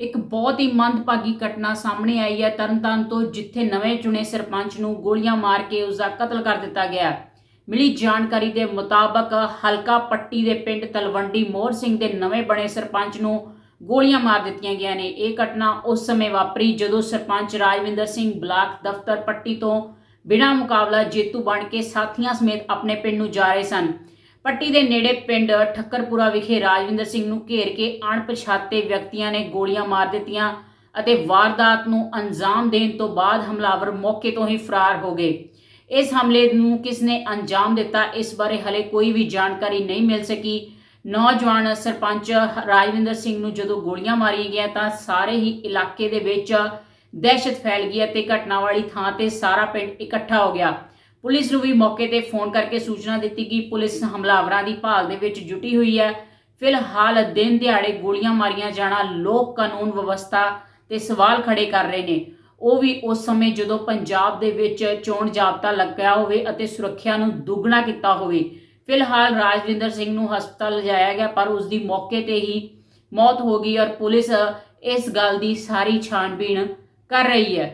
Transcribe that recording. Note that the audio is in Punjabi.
ਇੱਕ ਬਹੁਤ ਹੀ ਮੰਦਭਾਗੀ ਘਟਨਾ ਸਾਹਮਣੇ ਆਈ ਹੈ। ਤਰਨਤਾਰਨ ਤੋਂ ਜਿੱਥੇ ਨਵੇਂ ਚੁਣੇ ਸਰਪੰਚ ਨੂੰ ਗੋਲੀਆਂ ਮਾਰ ਕੇ ਉਸ ਦਾ ਕਤਲ ਕਰ ਦਿੱਤਾ ਗਿਆ। ਮਿਲੀ ਜਾਣਕਾਰੀ ਦੇ ਮੁਤਾਬਕ ਹਲਕਾ ਪੱਟੀ ਦੇ ਪਿੰਡ ਤਲਵੰਡੀ ਮੋਹਰ ਸਿੰਘ ਦੇ ਨਵੇਂ ਬਣੇ ਸਰਪੰਚ ਨੂੰ ਗੋਲੀਆਂ ਮਾਰ ਦਿੱਤੀਆਂ ਗਈਆਂ ਨੇ। ਇਹ ਘਟਨਾ ਉਸ ਸਮੇਂ ਵਾਪਰੀ ਜਦੋਂ ਸਰਪੰਚ ਰਾਜਵਿੰਦਰ ਸਿੰਘ ਬਲਾਕ ਦਫ਼ਤਰ ਪੱਟੀ ਤੋਂ ਬਿਨਾਂ ਮੁਕਾਬਲਾ ਜੇਤੂ ਬਣ ਕੇ ਸਾਥੀਆਂ ਸਮੇਤ ਆਪਣੇ ਪਿੰਡ ਨੂੰ ਜਾ ਰਹੇ ਸਨ। ਪੱਟੀ ਦੇ ਨੇੜੇ ਪਿੰਡ ਠੱਕਰਪੁਰਾ ਵਿਖੇ ਰਾਜਵਿੰਦਰ ਸਿੰਘ ਨੂੰ ਘੇਰ ਕੇ ਅਣਪਛਾਤੇ ਵਿਅਕਤੀਆਂ ਨੇ ਗੋਲੀਆਂ ਮਾਰ ਦਿੱਤੀਆਂ ਅਤੇ ਵਾਰਦਾਤ ਨੂੰ ਅੰਜਾਮ ਦੇਣ ਤੋਂ ਬਾਅਦ ਹਮਲਾਵਰ ਮੌਕੇ ਤੋਂ ਹੀ ਫਰਾਰ ਹੋ ਗਏ। ਇਸ ਹਮਲੇ ਨੂੰ ਕਿਸ ਨੇ ਅੰਜਾਮ ਦਿੱਤਾ, ਇਸ ਬਾਰੇ ਹਲੇ ਕੋਈ ਵੀ ਜਾਣਕਾਰੀ ਨਹੀਂ ਮਿਲ ਸਕੀ। ਨੌਜਵਾਨ ਸਰਪੰਚ ਰਾਜਵਿੰਦਰ ਸਿੰਘ ਨੂੰ ਜਦੋਂ ਗੋਲੀਆਂ ਮਾਰੀਆਂ ਗਈਆਂ ਤਾਂ ਸਾਰੇ ਹੀ ਇਲਾਕੇ ਦੇ ਵਿੱਚ ਦਹਿਸ਼ਤ ਫੈਲ ਗਈ ਅਤੇ ਘਟਨਾ ਵਾਲੀ ਥਾਂ ਤੇ ਸਾਰਾ ਪਿੰਡ ਇਕੱਠਾ ਹੋ ਗਿਆ। ਪੁਲਿਸ ਨੂੰ ਵੀ ਮੌਕੇ ਤੇ ਫੋਨ ਕਰਕੇ ਸੂਚਨਾ ਦਿੱਤੀ ਕਿ ਪੁਲਿਸ ਹਮਲਾਵਰਾਂ ਦੀ ਭਾਲ ਦੇ ਵਿੱਚ ਜੁਟੀ ਹੋਈ ਹੈ। ਫਿਲਹਾਲ ਦਿਨ ਦਿਹਾੜੇ ਗੋਲੀਆਂ ਮਾਰੀਆਂ ਜਾਣਾ ਲੋਕ ਕਾਨੂੰਨ ਵਿਵਸਥਾ ਤੇ ਸਵਾਲ ਖੜੇ ਕਰ ਰਹੇ ਨੇ। ਉਹ ਵੀ ਉਸ ਸਮੇਂ ਜਦੋਂ ਪੰਜਾਬ ਦੇ ਵਿੱਚ ਚੋਣ ਜਾਬਤਾ ਲੱਗਿਆ ਹੋਵੇ ਅਤੇ ਸੁਰੱਖਿਆ ਨੂੰ ਦੁੱਗਣਾ ਕੀਤਾ ਹੋਵੇ। ਫਿਲਹਾਲ ਰਾਜਵਿੰਦਰ ਸਿੰਘ ਨੂੰ ਹਸਪਤਾਲ ਲਿਜਾਇਆ ਗਿਆ, ਪਰ ਉਸ ਦੀ ਮੌਕੇ ਤੇ ਹੀ ਮੌਤ ਹੋ ਗਈ ਔਰ ਪੁਲਿਸ ਇਸ ਗੱਲ ਦੀ ਸਾਰੀ ਛਾਣਬੀਣ ਕਰ ਰਹੀ ਹੈ।